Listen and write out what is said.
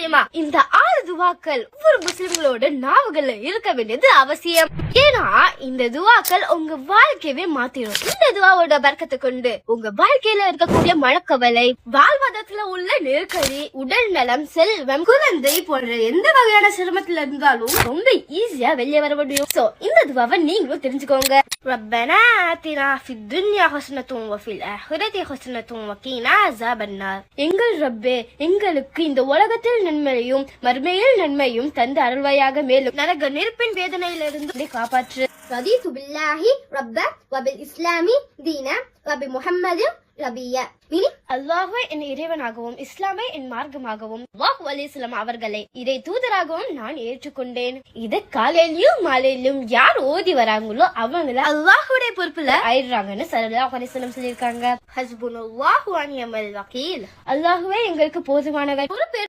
தெரியுமா இந்த ஆறு துவாக்கள் ஒவ்வொரு முஸ்லிம்களோட நாவுகள்ல இருக்க வேண்டியது அவசியம் ஏன்னா இந்த துவாக்கள் உங்க வாழ்க்கையவே மாத்திரும் இந்த துவாவோட பறக்கத்தை கொண்டு உங்க வாழ்க்கையில இருக்கக்கூடிய மனக்கவலை வாழ்வாதாரத்துல உள்ள நெருக்கடி உடல் நலம் செல்வம் குழந்தை போன்ற எந்த வகையான சிரமத்துல இருந்தாலும் ரொம்ப ஈஸியா வெளியே வர முடியும் சோ இந்த துவாவை நீங்களும் தெரிஞ்சுக்கோங்க ربنا آتنا في الدنيا حسنة وفي الآخرة حسنة وقنا عذاب النار எங்கள் ரப்பே எங்களுக்கு இந்த உலகத்தில் நன்மையும் மறுமையில் நன்மையும் தந்து அருள்வாயாக மேலும் நரக நெருப்பின் வேதனையிலிருந்து என்னை காப்பாற்று رضيت بالله ربا وبالإسلام دينا وبمحمد ربيا மீனி அல்லாஹ்வை என் இறைவனாகவும் இஸ்லாமை என் மார்க்கமாகவும் அல்லாஹ் அலிஸ்லாம் அவர்களை இறை தூதராகவும் நான் ஏற்றுக்கொண்டேன் இது காலையிலயும் மாலையிலும் யார் ஓதி வராங்களோ அவங்கள அல்லாஹுடைய பொறுப்புல ஆயிடுறாங்கன்னு சல்லல்லாஹு அலைஹி வஸல்லம் சொல்லியிருக்காங்க ஹஸ்புனல்லாஹு வ நிஅமல் வக்கீல் அல்லாஹ்வே எங்களுக்கு போதுமானவர் பொறுப்பு